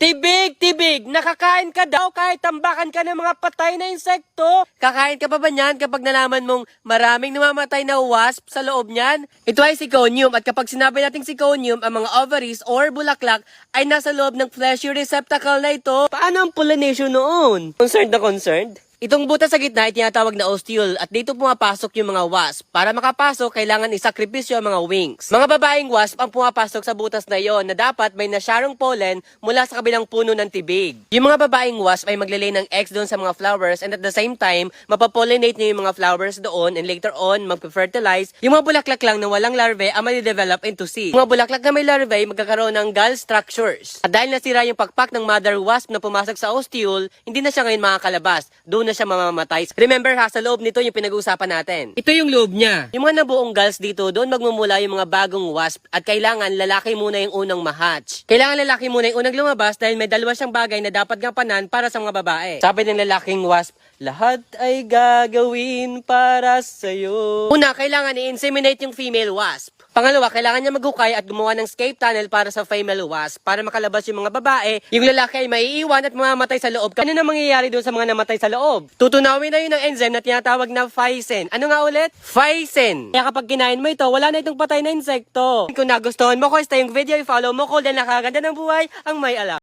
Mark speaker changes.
Speaker 1: Tibig, tibig, nakakain ka daw kahit tambakan ka ng mga patay na insekto. Kakain ka pa ba niyan kapag nalaman mong maraming namamatay na wasp sa loob niyan? Ito ay zirconium at kapag sinabi nating zirconium, ang mga ovaries or bulaklak ay nasa loob ng fleshy receptacle na ito. Paano ang pollination noon? Concerned na concerned? Itong butas sa gitna ay tinatawag na ostiole at dito pumapasok yung mga wasp. Para makapasok, kailangan isakripisyo ang mga wings. Mga babaeng wasp ang pumapasok sa butas na yon na dapat may nasyarong pollen mula sa kabilang puno ng tibig. Yung mga babaeng wasp ay maglilay ng eggs doon sa mga flowers and at the same time, mapapollinate niya yung mga flowers doon and later on, magpe-fertilize. Yung mga bulaklak lang na walang larvae ang madidevelop into seed. Mga bulaklak na may larvae, magkakaroon ng gall structures. At dahil nasira yung pakpak ng mother wasp na pumasok sa ostiole, hindi na siya ngayon makakalabas. Doon na siya mamamatay. Remember ha, sa loob nito yung pinag-uusapan natin. Ito yung loob niya. Yung mga nabuong galls dito, doon magmumula yung mga bagong wasp at kailangan lalaki muna yung unang mahatch. Kailangan lalaki muna yung unang lumabas dahil may dalawa siyang bagay na dapat gampanan para sa mga babae. Sabi ng lalaking wasp, lahat ay gagawin para sa'yo. Una, kailangan i-inseminate yung female wasp. Pangalawa, kailangan niya maghukay at gumawa ng escape tunnel para sa female wasp para makalabas yung mga babae. Yung lalaki ay maiiwan at mamamatay sa loob. Ano na mangyayari doon sa mga namatay sa loob? Tutunawin na yun ng enzyme na tinatawag na phycin. Ano nga ulit? Phycin. Kaya kapag kinain mo ito, wala na itong patay na insekto. Kung nagustuhan mo ko, stay yung video, i-follow mo ko, dahil nakaganda ng buhay ang may alam.